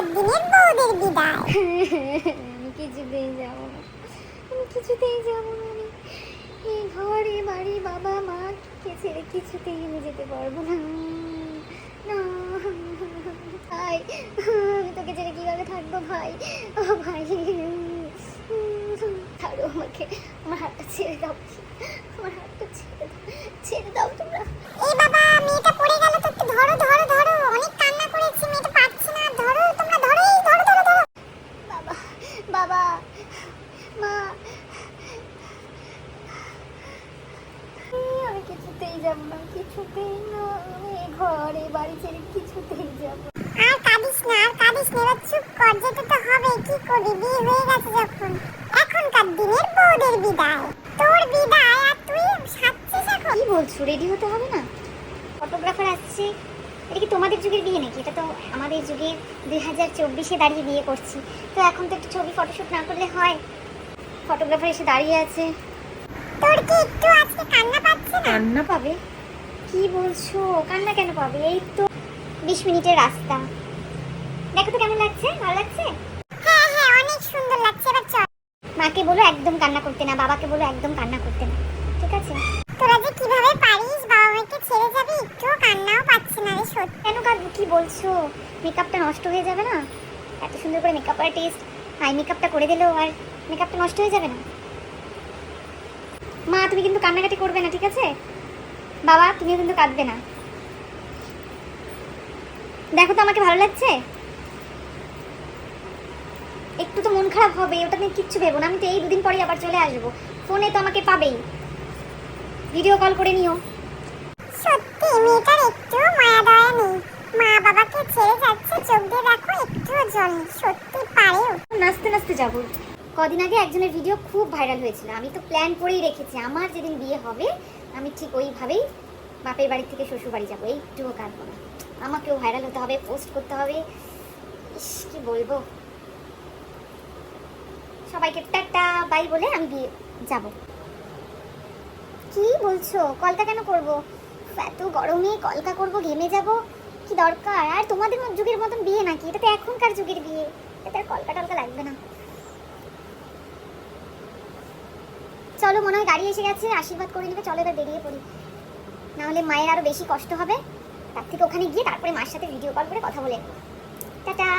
কার দিনের বউদের বিদায়। আমি কিছুতেই যাব না। আমি কিছুতেই যাব না আমি এই ঘরে বাড়ি বাবা মা কে ছেড়ে কিছুতেই আমি যেতে পারব না। না। ভাই আমি তোকে ছেড়ে কীভাবে থাকব ভাই? ও ভাই। ছাড়ো আমাকে। আমার হাতটা ছেড়ে দাও। আমার হাতটা ছেড়ে দাও। ছেড়ে দাও তোমরা এই বাবা মেয়েটা পড়ে গেল তো একটু ধরো ধরো ধরো অনেক কান্না করেছে মেয়েটা পারছে না ধরো তোমরা ধরো এই ধরো ধরো ধরো বাবা বাবা মা আমি কিছুতেই যাব না কিছুতেই না ঘরে বাড়ি ছেড়ে কিছুতেই যাব না। আর কাঁদিস না আর কাঁদিস না এবার চুপ কর যেতে তো হবে কি করবি? বিয়ে হয়ে গেছে যখন। এখনকার দিনের বউদের বিদায়। তোর বিদায় আর তুই সাজছিস এখন। কি বলছো রেডি হতে হবে না? ফটোগ্রাফার আসছে। এটা কি তোমাদের যুগের বিয়ে নাকি? এটা তো আমাদের যুগে দুই হাজার চব্বিশে দাঁড়িয়ে বিয়ে করছি। তো এখন তো একটু ছবি ফটোশ্যুট না করলে হয়। ফটোগ্রাফার এসে দাঁড়িয়ে আছে। তোর কি একটু কান্না পাচ্ছে না? কান্না পাবে? কি বলছো? কান্না কেন পাবে? এই তো বিশ মিনিটের রাস্তা। দেখো তো কেমন লাগছে? ভালো লাগছে? হ্যাঁ হ্যাঁ অনেক সুন্দর লাগছে। এবার চল। মাকে বলো একদম কান্না করতে না বাবাকে বলো একদম কান্না করতে না। ঠিক আছে? তোরা যে কীভাবে পারিস বাবা মাকে ছেড়ে যাবি একটু কান্নাও পাচ্ছে না রে সত্যি। কেন কাঁদবো? কি বলছো? মেকআপটা নষ্ট হয়ে যাবে না? এত সুন্দর করে মেকআপ আর্টিস্ট আই মেকআপটা করে দিলেও আর মেকআপটা নষ্ট হয়ে যাবে না? মা তুমি কিন্তু কান্নাকাটি করবে না ঠিক আছে? বাবা তুমিও কিন্তু কাঁদবে না। দেখো তো আমাকে ভালো লাগছে? একটু তো মন খারাপ হবে ওটা নিয়ে কিচ্ছু ভেবো না। আমি তো এই দুদিন পরেই আবার চলে আসব। ফোনে তো আমাকে পাবেই। ভিডিও কল করে নিও। সত্যি মেয়েটার একটু মায়া দয়া নেই। মা বাবাকে ছেড়ে যাচ্ছে চোখ দিয়ে দেখো একটুও জল নেই। সত্যি পারেও নাচতে নাচতে যাব। কদিন আগে একজনের ভিডিও খুব ভাইরাল হয়েছিল। আমি তো প্ল্যান করেই রেখেছি, আমার যেদিন বিয়ে হবে, আমি ঠিক ওইভাবেই বাপের বাড়ি থেকে শ্বশুর বাড়ি যাব এইটুকু কাঁদবো না আমাকেও ভাইরাল হতে হবে পোস্ট করতে হবে। ইস, কি বলব? সবাইকে টাটা বাই বলে আমি বিয়ে, যাব। কি বলছো? কলকা কেন করব? এত গরমে কলকা করব, ঘেমে যাব? কি দরকার? আর তোমাদের যুগের মতন বিয়ে নাকি? এটা তো এখনকার যুগের বিয়ে। এটা আর কলকা টলকা লাগবে না। চলো মনে হয় গাড়ি এসে গেছে, আশীর্বাদ করে নেবে, চলো এবার বেরিয়ে পড়ি। নাহলে মায়ের আরও বেশি কষ্ট হবে। তার থেকে ওখানে গিয়ে তারপরে মার সাথে ভিডিও কল করে কথা বলে। টাটা!